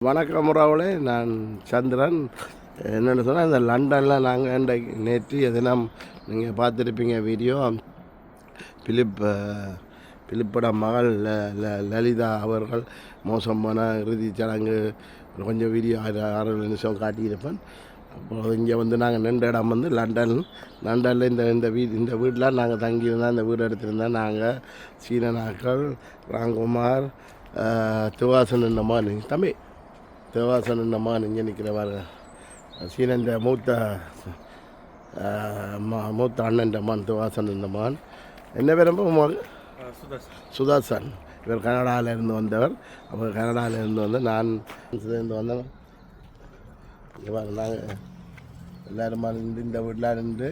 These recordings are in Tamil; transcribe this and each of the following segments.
வணக்கம் உறவுகளே நான் சந்திரன். என்னென்னு சொன்னால் இந்த லண்டனில் நாங்கள் இன்றைக்கு நேற்று தினம் நீங்கள் பார்த்துருப்பீங்க வீடியோ பிலிப் அஹ், பிலிப்போட மகள் ல- ல- லலிதா அவர்கள் மோசமான இறுதிச் சடங்கு கொஞ்சம் வீடியோ ஆறு ஆறு நிமிஷம் காட்டியிருப்பேன். அப்போது இங்கே வந்து நாங்கள் நின்ற இடம் வந்து லண்டன். லண்டனில் இந்த இந்த வீடு இந்த வீட்டில் நாங்கள் தங்கியிருந்தோம். இந்த வீடு எடுத்திருந்தோம் நாங்கள் சீன நாக்கள் ராம்குமார் துவாசன் இந்த மாதிரி தம்பி தேவாசன் இந்த மாதிரி இங்கே நிற்கிற பாருங்க. சீனன் இந்த மூத்த அஹ், ம- மூத்த அண்ணன் மான் தேவாசன் இந்த மான் என்ன பேர் சுதாசன். இவர் கனடாவில் இருந்து வந்தவர். அவர் கனடாவில் இருந்து வந்து நான் இருந்து நாங்கள் எல்லோரும் இருந்து இந்த வீட்டில் நின்று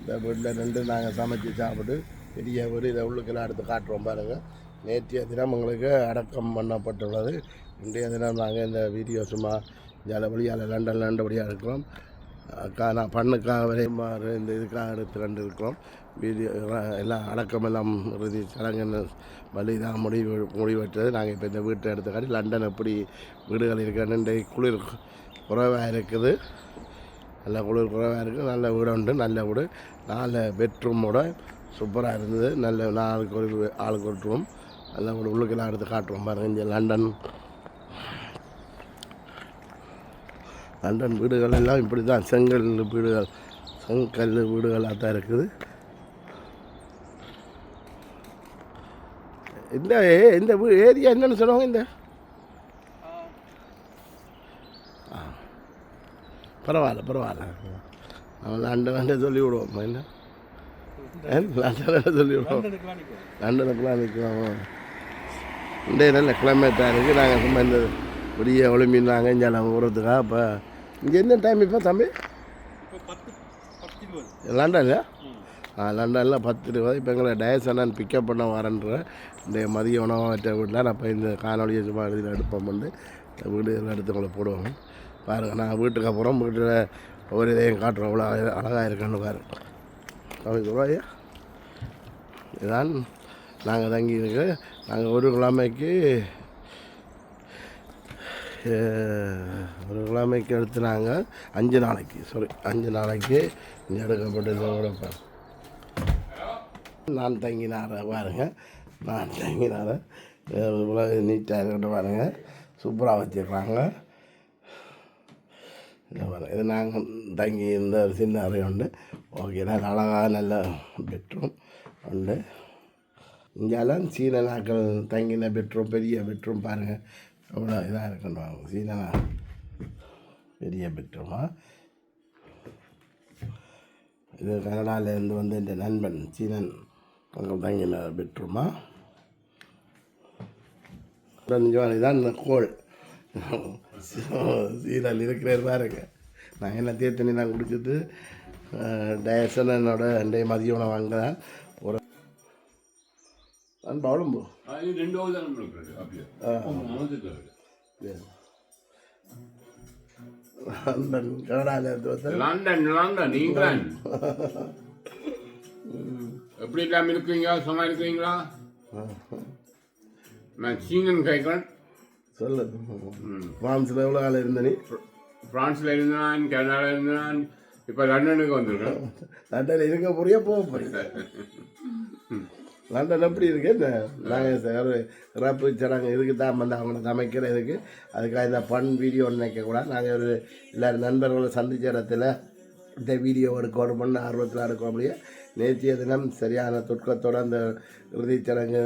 இந்த வீட்டில் நின்று நாங்கள் சமைச்சு சாப்பிட்டு பெரிய வீடு இதை உள்ளுக்கெல்லாம் எடுத்து காட்டுறோம் பாருங்கள் நேற்றைய தினம் உங்களுக்கு அடக்கம் பண்ணப்பட்டுள்ளது. இன்றைய தினம் நாங்கள் இந்த வீடியோ சும்மா ஜால வழியால் லண்டன் லண்டபடியாக இருக்கிறோம். அக்கா நான் பண்ணுக்காக வரைமாறு இந்த இதுக்காக எடுத்து கண்டு இருக்கிறோம் வீடியோ எல்லாம் அடக்கமெல்லாம் இறுதி சடங்குன்னு வழி தான் முடிவு முடிவெற்றது. நாங்கள் இப்போ இந்த வீட்டை எடுத்துக்காட்டி லண்டன் எப்படி வீடுகள் இருக்குன்னு குளிர் குறைவாக இருக்குது. நல்ல குளிர் குறைவாக இருக்குது. நல்ல வீடு உண்டு நல்ல வீடு. நாலு பெட்ரூமோட சூப்பராக இருந்தது. நல்ல நாலுக்கு ஒரு ஆளுக்கு ஒரு ரூம் நல்ல வீடு உள்ளுக்கெல்லாம் எடுத்து காட்டுறோம் பாருங்க. இங்கே லண்டன் லண்டன் வீடுகள் எல்லாம் இப்படி தான் செங்கல் வீடுகள் செங்கல் வீடுகளாக தான் இருக்குது. இந்த ஏ- இந்த வீ- ஏரியா என்னன்னு சொல்லுவாங்க இந்த. பரவாயில்ல பரவாயில்ல. அவன் லண்டன் சொல்லி விடுவோம். என்ன? லண்டன். சொல்லி விடுவோம். லண்டனுக்குலாம் நிற்கிறோம் இந்த நல்ல கிளைமேட்டாக இருக்குது நாங்கள் சும்மா இந்த விடிய மீனாங்க இங்கே நம்ம ஊறதுக்காக இப்போ இங்கே என்ன டைம் இப்போ தம்பி? லண்டன்லையா ஆ லண்டனில் பத்து இருபது. இப்போ எங்களை டயசனான் பிக்கப் பண்ண வரேன்றேன் இந்த மதிய உணவாக வச்ச வீட்டில் நான் இப்போ இந்த காணொலியை சும்மா எழுதியில் எடுப்போம் வந்து. வீடு எல்லாம் எடுத்து உங்களை போடுவோம். பாருங்கள் நான் வீட்டுக்கு அப்புறம் வீட்டில் ஒவ்வொரு இதையும் காட்டுறோம் அவ்வளோ அழகாக இருக்கான்னு பாருங்க தம்பி சொல்லுவாயா இதான் நாங்கள் தங்கி இருக்கு நாங்கள் ஒரு கிழமைக்கு ஒரு கிழமைக்கு எடுத்துனாங்க. நாங்கள் அஞ்சு நாளைக்கு சாரி அஞ்சு நாளைக்கு இங்கே எடுக்கப்பட்டதோட நான் தங்கினார பாருங்க. நான் தங்கினார. இவ்வளோ நீட்டாக இருக்கட்டும் பாருங்க. சூப்பராக வச்சுருக்காங்க. இதை இது நாங்கள் தங்கி இருந்த ஒரு சின்ன அறை உண்டு. ஓகே நல்ல அழகாக நல்ல பெட்ரூம் உண்டு. இங்கெல்லாம் சீன நாட்கள் தங்கின பெட்ரூம் பெரிய பெட்ரூம் பாருங்கள் எவ்வளோ இதாக இருக்கணும் சீன பெரிய பெட்ரூமா இது கனடாவிலேருந்து வந்து இந்த நண்பன் சீனன் அங்கே தங்கின பெட்ரூமா இதான் இந்த கோல் சீனல் இருக்கிற பாருங்க நான் என்ன தீர் நான் குடிச்சிட்டு என்னோட ரெண்டு மதிய உணவு வாங்குறேன் தான் நம்மளுக்கு அப்படியே. மனசுக்கு இருக்கு. London London England. எப்படி இல்லாம இருக்கீங்க சும்மா நான் சீனன் கேட்குறேன் சொல்லு. ஃப்ரான்ஸில் எவ்வளோ காலம் இருந்த நீ? பிரான்ஸ்ல இருந்தான் கனடால இருந்தான் இப்போ லண்டனுக்கு வந்திருக்கேன். லண்டன் இருக்க போறியா போக போறீங்க லண்டன் எப்படி இருக்கு. இந்த நாங்கள் ஒரு இறப்பு சடங்கு இதுக்கு தான் வந்து அவங்கள சமைக்கிறதுக்கு. அதுக்காக இந்த பண் வீடியோ நினைக்கக்கூடாது நாங்கள் ஒரு எல்லோரும் நண்பர்களை சந்திச்ச இடத்துல இந்த வீடியோ எடுக்கணும் பண்ண ஆர்வத்தில் எடுக்கோம் அப்படியே நேற்றைய தினம் சரியான துட்கத்தோடு அந்த இறுதிச் சடங்கு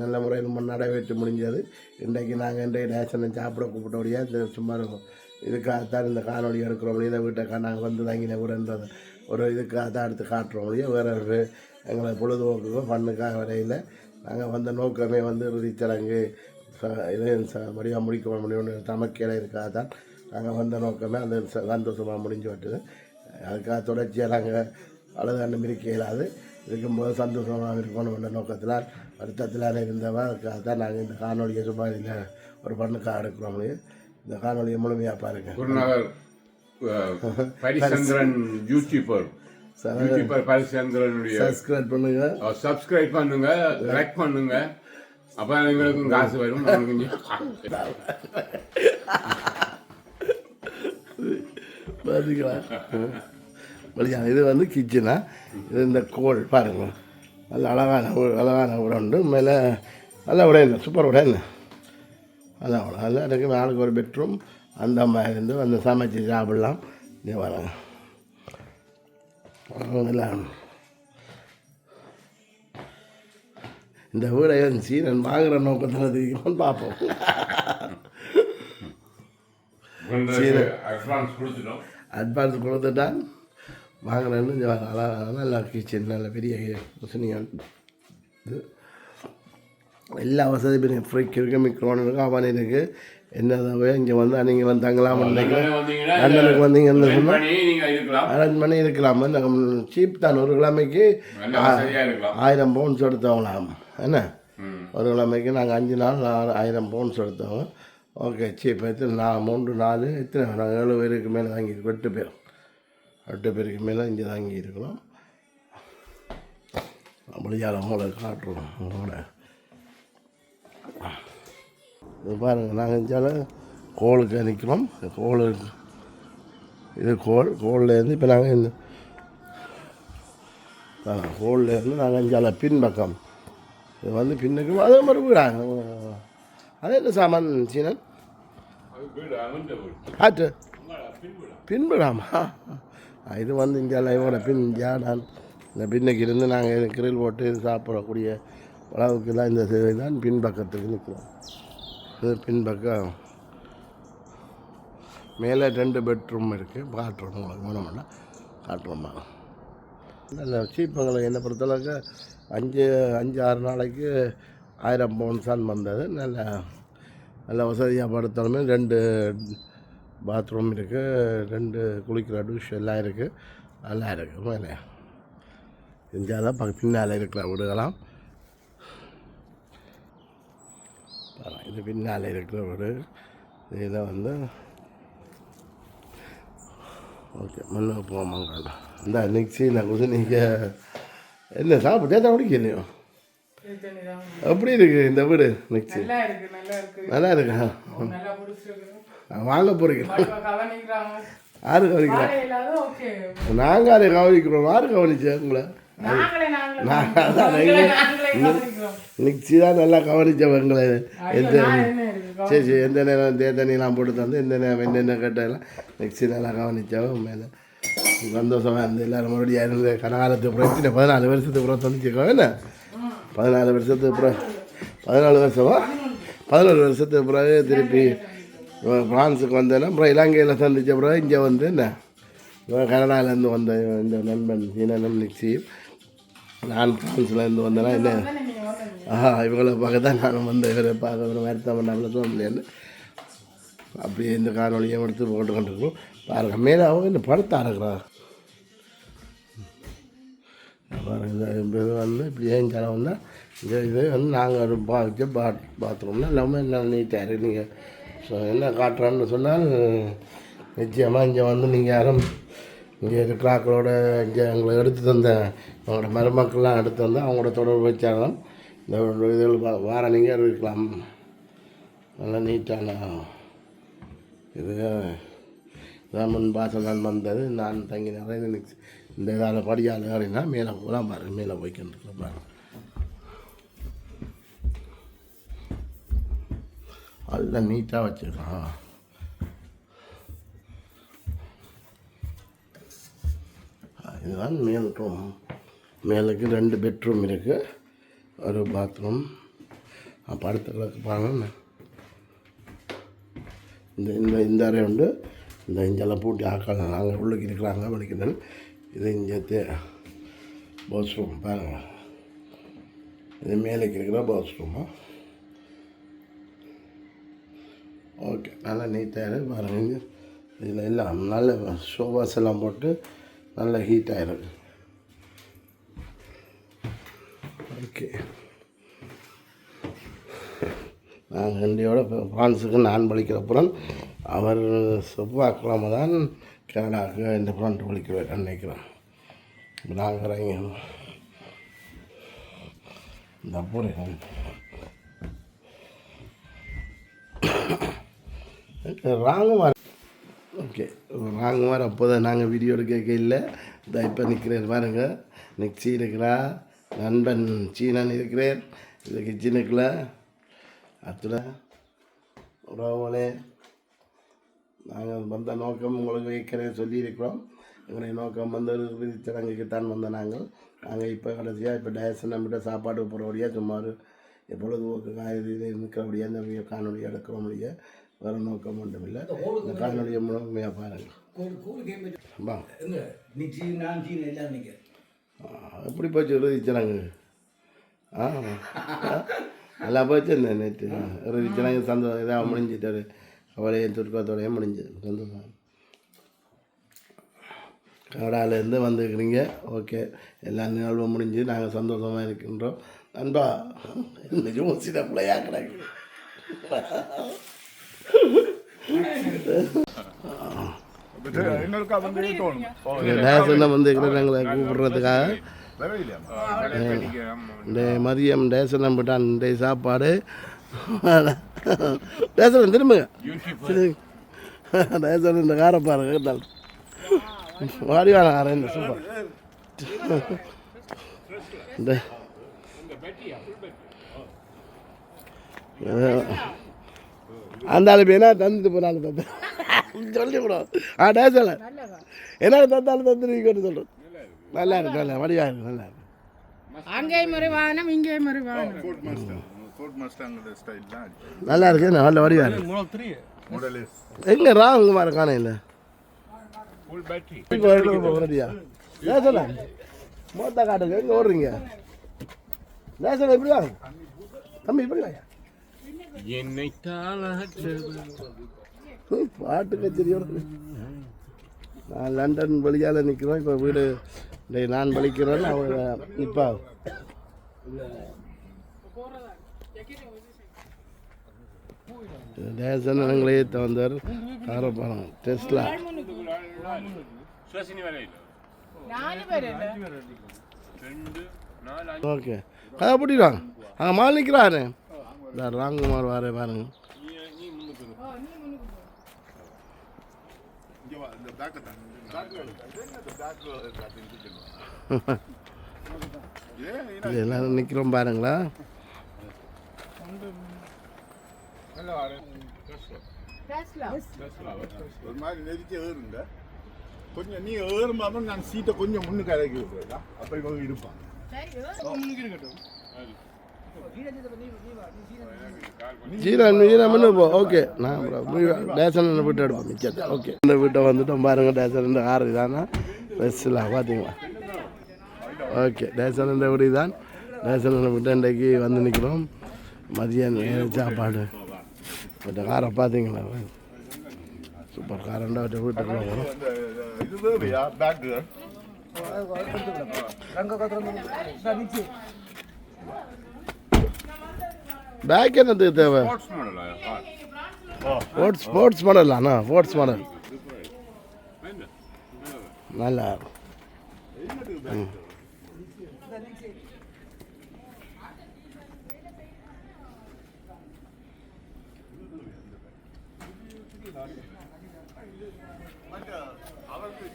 நல்ல முறையில் நடைபெற்று முடிஞ்சது. இன்றைக்கு நாங்கள் இன்றைய நேசனை சாப்பிட கூப்பிட்டபடியாக இந்த சும்மா இருக்கும் இதுக்காகத்தான் இந்த காணொலி எடுக்கிறோம் இந்த வீட்டை நாங்கள் வந்து தங்கின வீடுன்றது. ஒரு இதுக்காக தான் எடுத்து காட்டுறோம் முடியும் வேறு ஒரு எங்களை பொழுதுபோக்குக்கோ பண்ணுக்காக வரையில் நாங்கள் வந்த நோக்கமே வந்து இறுதிச் சடங்கு ச- இதை வடிவாக முடிக்க முடியும்னு தமக்கையில் இருக்காக தான் நாங்கள் வந்த நோக்கமே அந்த சந்தோஷமாக முடிஞ்சு விட்டுது. அதுக்காக தொடர்ச்சியாக நாங்கள் அழுதாண்டு மிரிக்க இயலாது. இருக்கும்போது சந்தோஷமாக இருக்கணும்ன்ற நோக்கத்தில் வருத்தத்தில் இருந்தவா அதுக்காக தான் நாங்கள் இந்த காணொலியை சும்மா இந்த ஒரு பண்ணுக்காக எடுக்கிறோம் முடியும் இந்த காணொலியை முழுமையாக பாருங்கள் குருநகர் அஹ், பரிசந்திரன் யூடியூபர் சப்ஸ்கிரைப் பண்ணுங்கள் சப்ஸ்கிரைப் பண்ணுங்க. லைக் பண்ணுங்க அப்போ எங்களுக்கும் காசு வரும் பார்த்தீங்களா வழியா இது வந்து கிச்சனா இது இந்த கோல் பாருங்க. நல்ல அழகான அழகான உடை உண்டு. மேலே நல்ல உடை இல்லை சூப்பர் உடை இல்லை. அதான் உடை. அதில் எனக்கு நாளுக்கு ஒரு பெட்ரூம் அந்த மாதிரி இருந்து வந்து சமைச்சு சாப்பிடலாம். இங்கே வராங்க இந்த வீடை சீரன் வாங்குற நோக்கத்தில் தெரியுமான்னு பார்ப்போம். அட்வான்ஸ் கொடுத்துட்டான். வர நல்லா நல்லா கிச்சன் நல்ல பெரிய குசினியான் இது. எல்லா வசதி பெரிய ஃப்ரிக் இருக்குது மிக்ரோன் இருக்குது அவன் இருக்குது என்னதை இங்கே வந்து நீங்கள் வந்து தங்கலாம் லண்டனுக்கு வந்தீங்கன்னு சொன்னால் நீங்கள் அரேஞ்ச் பண்ணி இருக்கலாம். சீப் தான். ஒரு கிழமைக்கு ஆயிரம் பவுன்ஸ் எடுத்தவங்களாம். என்ன? ஒரு கிழமைக்கு நாங்கள் அஞ்சு நாள் ஆயிரம் பவுன்ஸ் எடுத்தவங்க. ஓகே சீப் எத்தனை? நான் மூன்று நாலு எத்தனை? நாங்கள் ஏழு பேருக்கு மேலே வாங்கியிருக்கோம் எட்டு பேர். எட்டு பேருக்கு மேலே இங்கே தாங்கி இருக்கிறோம் அப்படியால் உங்களை காட்டுறோம். உங்களோட இது பாருங்கள் நாங்கள் இந்தியாவில் கோளுக்கு நிற்கிறோம் கோல் இருக்கு. இது கோல் கோல்லேருந்து இப்போ நாங்கள் இந்த கோல்லேருந்து நாங்கள் இந்தியாவில் பின்பக்கம். இது வந்து பின்னுக்கு அதே மாதிரி வீடாங்க. அது என்ன சாமான் சீனன். ஆட்டு பின்புடாமா இது வந்து இந்தியாவில் இவங்களோட பின் ஜாடான் இந்த பின்னுக்கு இருந்து நாங்கள் கிரில் போட்டு சாப்பிடக்கூடிய அளவுக்குலாம் இந்த சேவை தான் பின்பக்கத்துக்கு நிற்கிறோம். இது பின்பக்கம் மேலே ரெண்டு பெட்ரூம் இருக்குது காட்டுறோம் உங்களுக்கு வேணுமெண்டா காட்டுறோம்மா நல்ல சீப்பங்களை என்னை பொறுத்தளவுக்கு அஞ்சு அஞ்சு ஆறு நாளைக்கு ஆயிரம் பவுன்ஸ் தான் வந்தது. நல்ல நல்ல வசதியாக படுத்தாலுமே ரெண்டு பாத்ரூம் இருக்குது ரெண்டு குளிக்கிற டூஷ் எல்லாம் இருக்குது நல்லா இருக்குது மேலே. இந்தியாவில் பக்க பின்னால் இருக்கிற வீடுகளாம் பாருங்க, இது பின்னால் இருக்கிற வீடு இதில் வந்து ஓகே முன்னுக்கு போமாங்க இந்த நான் குது நீங்கள் என்ன சாப்பிட்டே தான் குடிக்கலையோ? எப்படி இருக்கு இந்த வீடு மிக்சி நல்லா இருக்கு வாங்க கவனிக்கிறாங்க. யாரு கவனிக்கிறா? வேலை இல்லாத ஓகே. நாங்கள் அதை கவனிக்கிறோம். யாரு கவனிச்சா உங்களை? மிக்சி தான் நல்லா கவனிச்சவங்களை எந்த சரி சரி எந்த நேரம் தே தண்ணியெல்லாம் போட்டு தந்து எந்த நேரம் என்னென்ன கேட்டாலும் மிக்சி நல்லா கவனிச்சவன் மேலே சந்தோஷமாக இருந்து எல்லாரும் மறுபடியும் இருந்து கனகாலத்து பிரச்சனை பதினாலு வருஷத்துக்கு அப்புறம் தந்துச்சுக்கோ என்ன? பதினாலு வருஷத்துக்கு அப்புறம் பதினாலு வருஷமா? பதினோரு வருஷத்துக்கு பிறகு திருப்பி ஃப்ரான்ஸுக்கு வந்தேன்னா அப்புறம் இலங்கையில் சந்திச்ச பிறகு இங்கே வந்து என்ன? இவன் கனடாலேருந்து வந்த இந்த நண்பன் சீனனும் நிக்ஸியும் நான் பிரான்ஸ்லேருந்து வந்தேன்னா என்ன? ஆஹா இவங்களை பார்க்க தான் நான் வந்து இவரை பார்க்க ஒரு வருத்தம் பண்ணாமல் தோணலைன்னு அப்படியே இந்த காணொலியை எடுத்து போட்டு கொண்டிருக்கோம் பாருங்க மேலே அவங்க இந்த படத்தை அறக்குறாங்க பாருங்க இது வந்து இப்படி ஏன் ஜனம் வந்தால் இது இது வந்து நாங்கள் ஒரு பாவிச்ச பாத் பாத்ரூம்னா எல்லாமே என்ன நீட்டாக இருக்குது நீங்கள் ஸோ என்ன காட்டுறோன்னு சொன்னால் நிச்சயமாக இங்கே வந்து நீங்கள் யாரும் இங்கே இருக்கிறாக்களோட இங்கே எங்களை எடுத்து தந்த அவங்களோட மருமக்கள்லாம் எடுத்து வந்து அவங்களோட தொடர்பு வச்சாலும் இந்த இதில் வா- வார நீங்கள் இருக்கலாம் நல்லா நீட்டான இது. இதான் முன் பாசம் நான் வந்தது. நான் தங்கி நிறைய எனக்கு இந்த இதால் படியால் ஏறினா மேலே போகலாம் பாருங்கள் மேலே போய்க்கிட்டு பாருங்க. எல்லாம் நீட்டாக வச்சுருக்கான். இதுதான் மேல் ரூம் மேலுக்கு ரெண்டு பெட்ரூம் இருக்குது ஒரு பாத்ரூம் படுத்து கிடக்கு பாருங்க. இந்த இந்த இந்த அறை உண்டு. இந்த இங்கெல்லாம் பூட்டி ஆக்கலாம் நாங்கள் உள்ளுக்கு இருக்கிறாங்க வலிக்கிறேன் இது இங்கே பாத் ரூம் பாருங்கள் இது மேலேக்கு இருக்கிற பாத் ரூமா ஓகே நல்லா நீட்டாக இருக்கு பாருங்க. இதில் எல்லாம் நல்ல ஷோபாஸ் எல்லாம் போட்டு நல்ல ஹீட் ஆயிரும். ஓகே நான் ஹண்டியோட ஃப்ரான்ஸுக்கு நான் படிக்கிற புறம் அவர் செவ்வாய்க்கிழமை தான் கனடாவுக்கு இந்த புறம் பலிக்கிறார் நினைக்கிறேன். நாங்கிறீங்க இந்த புறம் ராங்கமாக ஓகே. ராங்குமார் அப்போ தான் நாங்கள் வீடியோ எடுக்க இல்லை. இந்த இப்போ நிற்கிறேன் பாருங்க. நெக்ஸி இருக்கிறா நண்பன் சீனன் இருக்கிறேன். இது கிச்சனுக்குள்ள அத்துல உறவுகளே நாங்கள் வந்த நோக்கம் உங்களுக்கு ஏற்கனவே சொல்லியிருக்கிறோம். எங்களுடைய நோக்கம் வந்து ஒரு தான் வந்த நாங்கள். நாங்கள் இப்போ கடைசியாக இப்போ டயசன் நம்மகிட்ட சாப்பாடு போகிறபடியாக சும்மா எப்பொழுது பொழுதுபோக்கு காய்கறி இருக்கிறபடியாக இந்த வீடியோ காணொலி எடுக்கிற வேறு நோக்கம் ஒன்றும் இல்லை இந்த காணொலியை முழுமையாக பாருங்கள் வா. நீ சீன நான் சீன எல்லாம் நிற்க ஆ, எப்படி போச்சு இறுதிச்சடங்கு? ஆ? நல்லா போச்சு இந்த நேற்று இறுதிச்சடங்கு சந்தோஷம் இதாக முடிஞ்சிட்டு ஒரு கவலையும் துர்க்கத்தோடையும் முடிஞ்சது. சந்தோஷம். கனடாலேருந்து வந்துருக்கிறீங்க. ஓகே. எல்லா நிகழ்வும் முடிஞ்சு நாங்கள் சந்தோஷமாக இருக்கின்றோம். நண்பா நிஜமும் சில பிள்ளையாக கிடக்கு. எங்களுக்கா வந்து எங்களை கூப்பிடுறதுக்காக? இந்த மதியம் டேசனம் போட்டான் இந்த சாப்பாடு. டேசனம் திரும்புங்க. டேசன் இந்த காரை பாருங்க வாடி வாடிவான காரை இந்த சூப்பர். இந்த அந்த ஆளு என்ன தந்துட்டு போனாலும் தந்து. சொல்லி கூட ஆ டேசல என்ன தந்தாலும் தந்து நீ கொண்டு சொல்கிறேன் நல்லா இருக்கு நல்லா வடிவா இருக்கு நல்லா இருக்கு. அங்கேயும் ஒரு வாகனம் இங்கேயும் ஒரு வாகனம். நல்லா இருக்கு நல்ல வடிவா இருக்கு. மாடல் எங்க ராகுமார காண இல்லை. போகிறதியா டேசல மொத்த காட்டுங்க எங்கே ஓடுறீங்க? டேசல இப்படி வாங்க தம்பி இப்படி வாங்க என்னை பாட்டு கச்சேரியோட நான் லண்டன் வழியால் நிற்கிறோம் இப்போ வீடு நான் வலிக்கிறேன் அவங்க இப்போ நாலு பேர் இல்ல. ரெண்டு நாலு ஓகே. கதை பிடிவாங்க அங்கே மால் நிற்கிறாரு இந்த ராங்குமார் வாரே பாருங்க. எல்லாரும் நிற்கிறோம் பாருங்களா. ஒரு மாதிரி நெரிச்சு ஏறுங்க. கொஞ்சம் நீ ஏறும்போது நான் சீட்டை கொஞ்சம் முன்னுக்கு இறக்கி விடுறேன். அப்போ இவங்க இருப்பான் ஜீரன் ஜீரன் போ. ஓகே நான் டேசன் போட்டு எடுப்போம். மிச்சத்தை. ஓகே இந்த வீட்டை வந்துட்டோம் பாருங்கள் டேசன் இந்த கார் இதானா பெஸ்ஸில் பார்த்தீங்களா ஓகே டேசன் இந்த வீடு தான் டேசன் விட்டு இன்றைக்கு வந்து நிற்கிறோம் மதியம் சாப்பாடு. கொஞ்சம் காரை பார்த்தீங்களா சூப்பர் காரண்டா விட்ட வீட்டுக்குள்ள வரும் அந்த இது தேவையா பேக்கு பேக் என்னத்துக்கு தேவை ஸ்போர்ட்ஸ் மாடலா ஸ்போர்ட்ஸ் ஸ்போர்ட்ஸ் மாடலாண்ணா ஸ்போர்ட்ஸ் மாடல் நல்லா. ம்.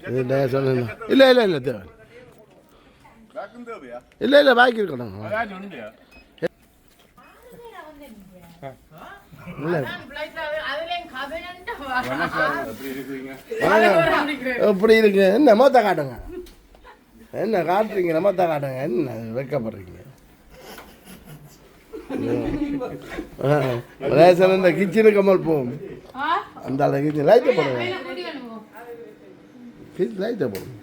இல்லை இல்லை இல்லை தேவை பேக்கும் தேவையா? இல்லை இல்லை பாக்கி இருக்கணும் அதான் உண்டு இல்லை அதுலயும் கதையண்டா எப்படி இருக்கு? என்ன மொத்த காட்டுங்க. என்ன காட்டுறீங்க மொத்த காட்டுங்க. என்ன வைக்கப்படுறீங்க? ரேஷன் இந்த கிச்சனு கமல் போகும் அந்த கிச்சன் லைட்டை போடுங்க. லைட்டை போடுங்க.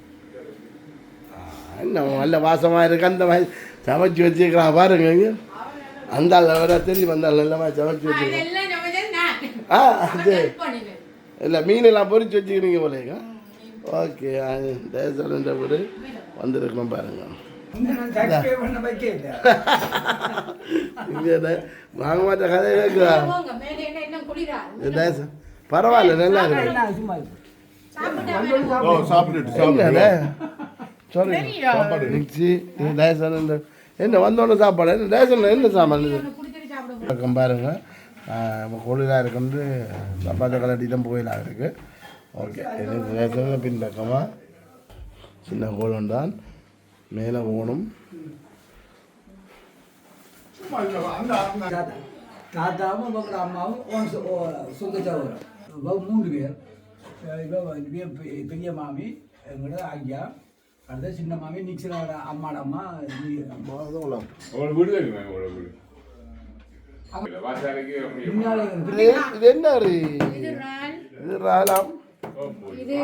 ஆ, என்ன நல்ல வாசமாக இருக்கு அந்த மாதிரி சமைச்சு வச்சுக்கலாம் பாருங்க இங்க. அந்த ஆள் வர தெரியும் அந்த மாதிரி சமைச்சு வச்சுருக்கோம். ஆ அது. இல்லை மீனெல்லாம் பொரிச்சு வச்சுக்கிறீங்க போலேங்க ஓகே தேசன்ற வீடு வந்திருக்கோம் பாருங்க. வாங்க மாட்ட கதை தேசம். பரவாயில்ல நல்லா இருக்கு. ஓ சாப்பிட்டுட்டு என்னடா சாரி தேசம் என்ன வந்தோடனே சாப்பாடு என்ன தேசம் என்ன சாமான் பக்கம் பாருங்க. கோழிலாக இருக்குன்னு சப்பாத்தி கலட்டிதான் போயிலாக இருக்குது ஓகே எனக்கு பின்பக்கமாக சின்ன கோலம் தான். மேலே தாத்தா தாத்தாவும் அம்மாவும் ஓன் சொ- ஓ, சொந்த சகோதரம் இவ மூன்று பேர். பெரிய மாமி எங்களோட ஐயா அடுத்த சின்ன மாமி நிக்சனோட அம்மாட அம்மா. நீ- உங்களோட வீடு தெரியுமா இது இது என்ன இது ராலாம். இது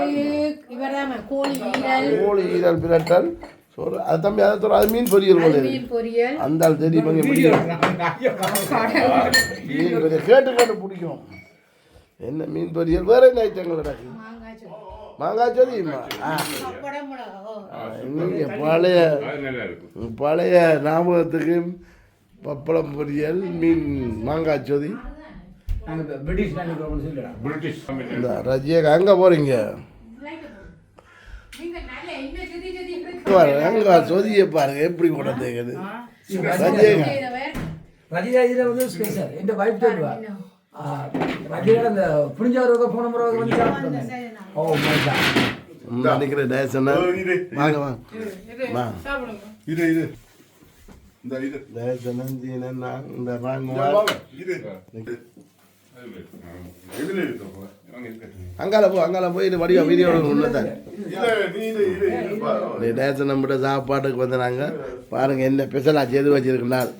இவர்தான் கோழி ஈரல். கோழி ஈரல் பிரட்டல் சோறு அது தம்பி அதை தோற அது மீன் பொரியல் போல இருக்கு மீன் பொரியல். அந்த ஆள் தெரியும் இங்கே பிடிக்கும் கேட்டு கேட்டு பிடிக்கும் என்ன மீன் பொரியல்? வேற என்ன ஐட்டங்கள் இருக்கு ஓ. இன்னைக்கு பழைய பழைய ஞாபகத்துக்கு பப்பளம் பொரியல் மீன் மாங்காய் சொதி நாங்கள் பிரிட்டிஷ் நினைக்கிறோம்னு சொல்லிடலாம் பிரிட்டிஷ் இந்த ரஜியக்கா அங்கே போகிறீங்க அங்கே சொதியை பாருங்க எப்படி கொண்டு வந்துக்குது ரஜியக்கா ரஜிதா இதில் வந்து ஸ்பெஷல் எந்த வைஃப் சொல்லுவா. ரஜிதா அந்த புரிஞ்சவரோட போன முறை வந்து ஓ மைதா நினைக்கிற டேசனா வாங்க வாங்க இது இது இந்த இது நான் இந்த வாங்க அங்கால போ அங்கால போய் இது வடிவா வீடியோ உள்ளதான். டேசன் நம்மகிட்ட சாப்பாட்டுக்கு வந்து நாங்கள் பாருங்க என்ன ஸ்பெஷலாக செய்து வச்சிருக்கனால்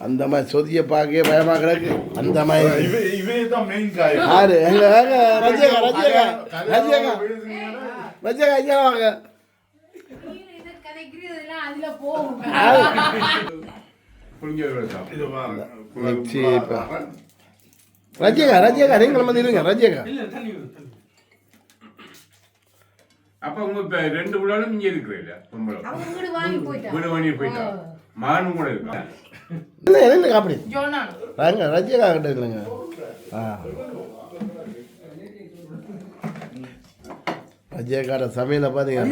அந்த மாதிரி சொதியை பார்க்கவே பயமாக கிடக்கு. அந்த மாதிரி இவ இவே தான் மெயின் காய். யாரு எங்க வாங்க. ரஜியக்கா ரஜியக்கா ரஜியக்கா ரஜியக்கா ஐயா வாங்க. ரஜியக்கா ரஜியக்கா நீங்கள் வந்து இருங்க ரஜியக்கா அப்ப உங்க ரெண்டு பிள்ளைகளும் இங்க இருக்கிறீங்க வீடு வாங்கி போயிட்டா. மகனும் கூட இருக்கா. இல்லை இல்லை அப்படி வாங்க ரஜியக்கா கிட்ட இல்லைங்க ஆ. ரஜியக்கார சமையலை பார்த்தீங்க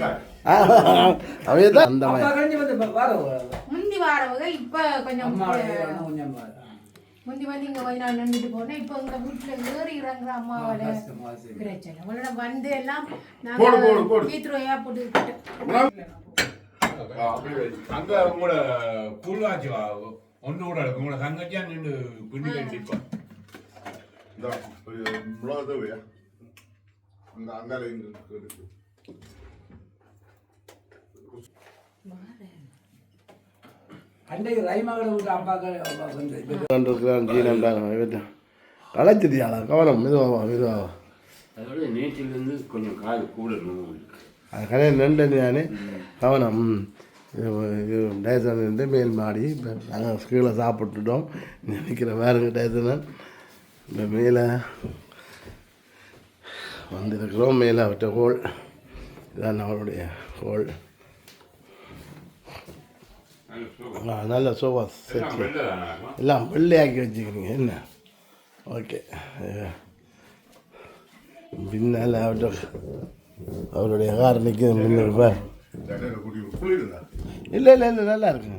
காய் அவையே தான் அந்த மாதிரி முந்தி வாரவங்க இப்ப கொஞ்சம் முந்தி வந்து இங்க கொஞ்ச நாள் நின்றுட்டு போனேன். இப்ப உங்க வீட்டுல ஏறி இறங்குற அம்மாவோட பிரச்சனை. உங்களோட வந்து எல்லாம் போடு. கீத்ரோயா போட்டு. அங்க உங்களோட புல்வாச்சி ஒன்று கூட இருக்கு உங்களோட தங்கச்சியா நின்று பின்னி கட்டிப்பா இந்தா, ஒரு மிளகா தேவையா அந்த இங்க இருக்கு. அன்றைக்கு ரைமகளை விட்டு அப்பாக்கள் கவனம் மெதுவாவா மெதுவாவா. அதோட நேற்றிலிருந்து கொஞ்சம் கால் கூட அது கடையில் நின்று நான். கவனம் இருந்து மேல் மாடி இப்போ நாங்கள் கீழே சாப்பிட்டுட்டோம். நினைக்கிற வேறுங்க டேசனன் இப்போ மேலே வந்திருக்கிறோம் மேலே அவர்கிட்ட ஹோல் இதான் அவருடைய ஹோல் ஆ, நல்ல சோஃபா செட் எல்லாம் வெள்ளையாக்கி வச்சுக்கிறீங்க என்ன? ஓகே. பின்னால் அவர்கிட்ட அவருடைய கார் நிற்கிது முன்னூறு ரூபாய் இல்லை இல்லை இல்லை நல்லா இருக்குங்க.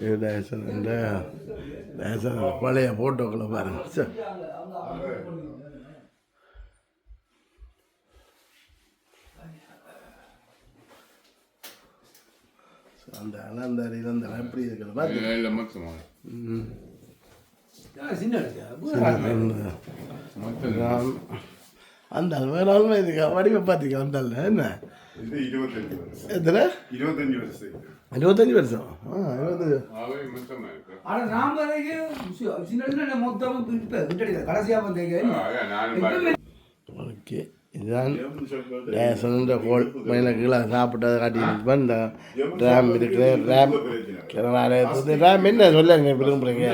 இது டேசன் இந்த டேசன் பழைய ஃபோட்டோக்களை பாருங்க. சார் அந்த அனந்தரி அந்த எப்படி இருக்குது பார்த்து அந்த- வேற ஆளுமே இதுக்கு வடிவை பார்த்துக்க அந்த ஆள் என்ன? இது இருபத்தஞ்சு எத்தனை? இருபத்தஞ்சு வருஷம். ஆனா சி- சின்ன சின்ன கடைசியா வந்தீங்க நானும் பாருங்க ஓகே இதுதான் ரேஷன் கோல் மேலே கீழே சாப்பிட்டதை காட்டிட்டு இந்த ரேம் இருக்குது ரேம் இந்த ரேம் என்ன சொல்லுங்க விரும்புகிறீங்க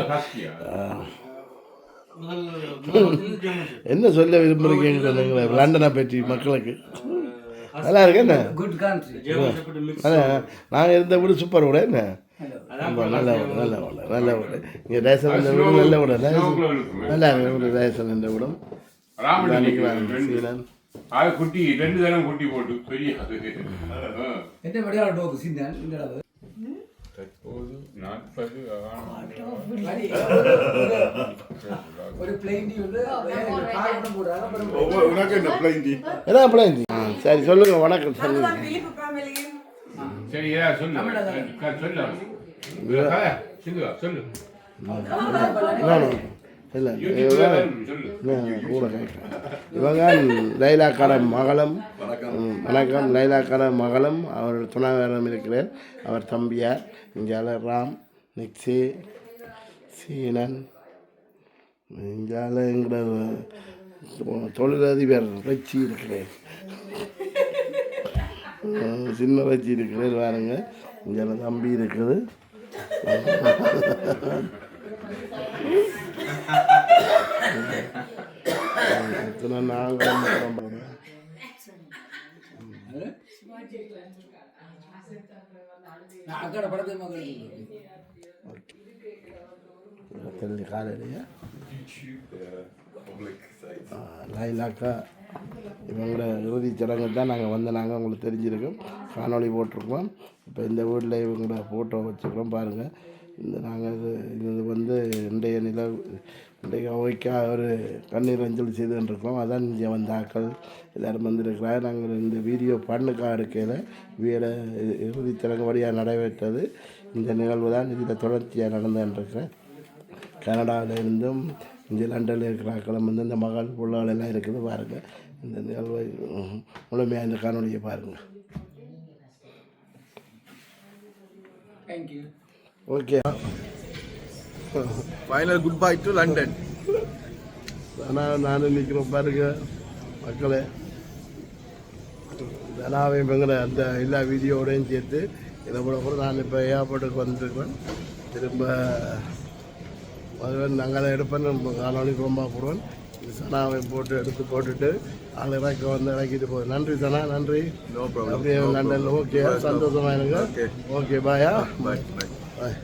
என்ன சொல்ல விரும்புகிறீங்கன்னு சொல்லுங்களேன் லண்டனை பற்றி மக்களுக்கு நல்லா இருக்கு என்ன? குட் நாங்கள் இருந்த வீடு சூப்பர் கூட என்ன? ரொம்ப நல்ல வீடு நல்ல வீடு நல்ல வீடு இங்கே ரேஷன் இந்த வீடு நல்ல வீடு ரேஷன் நல்ல வீடு ரேஷன் இந்த வீடும் குட்டி ரெண்டு தரம் குட்டி போட்டு பெரிய. என்ன டோக்கு சின்ன இந்த அளவு. தற்போது நாற்பது ஒரு- பிளைன் என்ன ஆ சரி சொல்லுங்கள் வணக்கம் சொல்லுங்க சரி சொல்லு சொல்லு சொல்லு சொல்லு இல்லை இவங்க வரும், சொல்லு. கூட கேட்குறேன் இவங்க லைலா கடம் மகளும். வணக்கம். லைலா கடம் மகளும். அவர் துணாவேரம் இருக்கிறார் அவர் தம்பியார். இங்கால ராம் நிக்ஸி சீனன். இங்கால எங்களோட தொ- தொழிலதிபர் ரச்சி இருக்கிறார் ம், சின்ன ரச்சி இருக்கிறார் பாருங்க. இங்கால தம்பி இருக்குது. எத்தனை நாங்கள் போகிறோம். நான் அக்கறை படத்தை காலையிலேயே லைலாக்கா இவங்களோட இறுதிச் சடங்கு தான் நாங்கள் வந்து நாங்கள் உங்களுக்கு தெரிஞ்சிருக்கோம் காணொளி போட்டிருக்கோம் இப்போ இந்த வீட்டில் இவங்களோட ஃபோட்டோ வச்சுக்கிறோம் பாருங்கள் இந்த நாங்கள் இது வந்து இன்றைய நில இன்றைக்கு அவைக்காக ஒரு கண்ணீர் அஞ்சலி செய்துருக்கோம் அதான் இங்கே வந்தாக்கள் எல்லோரும் வந்திருக்கிறார். நாங்கள் இந்த வீடியோ பண்ணுக்காக இருக்கையில் வீட இறுதிச் வழியாக நடைபெற்றது. இந்த நிகழ்வு தான் இதில் தொடர்ச்சியாக நடந்துருக்கிறேன் கனடாவிலிருந்தும் இங்கே லண்டனில் இருக்கிற ஆக்களும் வந்து இந்த மகள் பிள்ளைகள் எல்லாம் இருக்குது பாருங்கள் இந்த நிகழ்வை முழுமையாக இந்த காணொலியை பாருங்கள் thank you okay final good bye to London ஆனால் நானும் நிற்கிறோம் பாருங்க மக்களே. தனாவையும் பங்கிற அந்த எல்லா வீடியோவோடையும் சேர்த்து இதை கூட கூட நான் இப்போ ஏர்போர்ட்டுக்கு வந்துருக்கேன். திரும்ப மகன் நாங்கள் எடுப்பேன் காணொலி ரொம்ப போடுவேன் சனாவை போட்டு எடுத்து போட்டுட்டு ஆள் இறக்க வந்து இறக்கிட்டு போகுது. நன்றி சனா நன்றி. அப்படியே லண்டனில் ஓகே சந்தோஷமா இருங்க. ஓகே பாயா பை பை பாய்